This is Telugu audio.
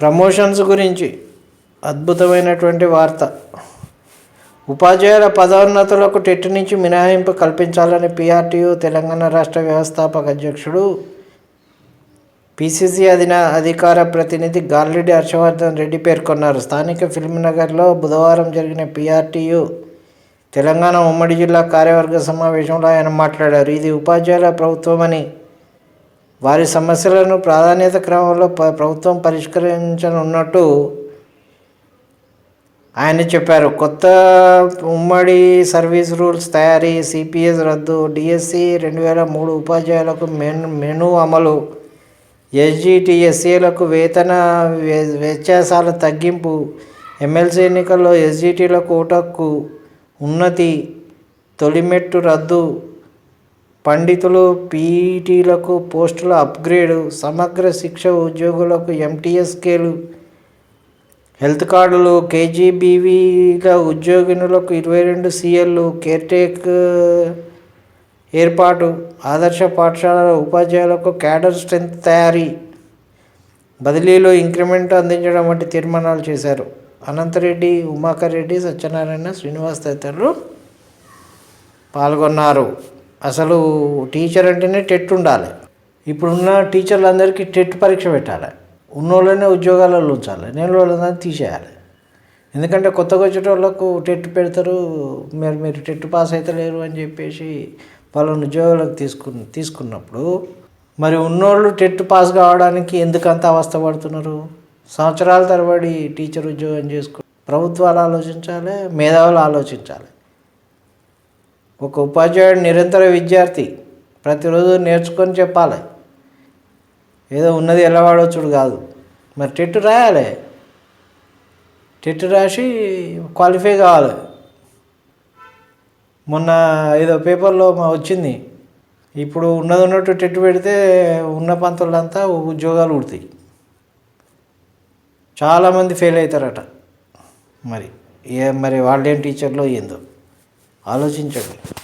ప్రమోషన్స్ గురించి అద్భుతమైనటువంటి వార్త. ఉపాధ్యాయుల పదోన్నతులకు టెట్ నుంచి మినహాయింపు కల్పించాలని పిఆర్టీయు తెలంగాణ రాష్ట్ర వ్యవస్థాపక అధ్యక్షుడు పిసిసి అధిన అధికార ప్రతినిధి గాలిరెడ్డి హర్షవర్ధన్ రెడ్డి పేర్కొన్నారు. స్థానిక ఫిల్మ్నగర్లో బుధవారం జరిగిన పిఆర్టీయు తెలంగాణ ఉమ్మడి జిల్లా కార్యవర్గ సమావేశంలో ఆయన మాట్లాడారు. ఇది ఉపాధ్యాయుల ప్రభుత్వమని వారి సమస్యలను ప్రాధాన్యత క్రమంలో ప- ప్రభుత్వం పరిష్కరించనున్నట్టు ఆయన చెప్పారు. కొత్త ఉమ్మడి సర్వీస్ రూల్స్ తయారీ సిపిఎస్ రద్దు డిఎస్సి రెండు వేల మూడు ఉపాధ్యాయులకు మెను మెను అమలు ఎస్జిటిఎస్సీలకు వేతన వ్య- వ్యత్యాసాల తగ్గింపు ఎమ్మెల్సీ ఎన్నికల్లో ఎస్జిటీలకు కోటకు ఉన్నతి తొలిమెట్టు రద్దు పండితులు పీఈటీలకు పోస్టుల అప్గ్రేడు సమగ్ర శిక్ష ఉద్యోగులకు ఎంటీఎస్కేలు హెల్త్ కార్డులు కేజీబీవీల ఉద్యోగినులకు ఇరవై రెండు సీఎల్లు కేర్టేక్ ఏర్పాటు ఆదర్శ పాఠశాలల ఉపాధ్యాయులకు క్యాడర్ స్ట్రెంత్ తయారీ బదిలీలో ఇంక్రిమెంట్ అందించడం వంటి తీర్మానాలు చేశారు. అనంతరెడ్డి ఉమాకర్ రెడ్డి సత్యనారాయణ శ్రీనివాస్ తదితరులు పాల్గొన్నారు. అసలు టీచర్ అంటేనే టెట్ ఉండాలి. ఇప్పుడున్న టీచర్లందరికీ టెట్ పరీక్ష పెట్టాలి. ఉన్నోళ్ళనే ఉద్యోగాలలో ఉంచాలి. నేను వాళ్ళందరినీ తీసేయాలి. ఎందుకంటే కొత్తగా వచ్చేటోళ్ళకు టెట్ పెడతారు. మీరు మీరు టెట్ పాస్ అయితే లేరు అని చెప్పేసి వాళ్ళని ఉద్యోగాలకు తీసుకుని తీసుకున్నప్పుడు మరి ఉన్నోళ్ళు టెట్ పాస్ కావడానికి ఎందుకంత అవస్థ పడుతున్నారు? సంవత్సరాల తరబడి టీచర్ ఉద్యోగం చేసుకు ప్రభుత్వాలు ఆలోచించాలి మేధావులు ఆలోచించాలి. ఒక ఉపాధ్యాయుడు నిరంతర విద్యార్థి ప్రతిరోజు నేర్చుకొని చెప్పాలి. ఏదో ఉన్నది ఎలా వాడవచ్చుడు కాదు. మరి టెట్ రాయాలి. టెట్ రాసి క్వాలిఫై కావాలి. మొన్న ఏదో పేపర్లో మా వచ్చింది. ఇప్పుడు ఉన్నది ఉన్నట్టు టెట్ పెడితే ఉన్న పంతులంతా ఉద్యోగాలు ఉడతాయి చాలామంది ఫెయిల్ అవుతారట. మరి ఏ మరి వాళ్ళేం టీచర్లో ఏందో. ఆలోచించండి.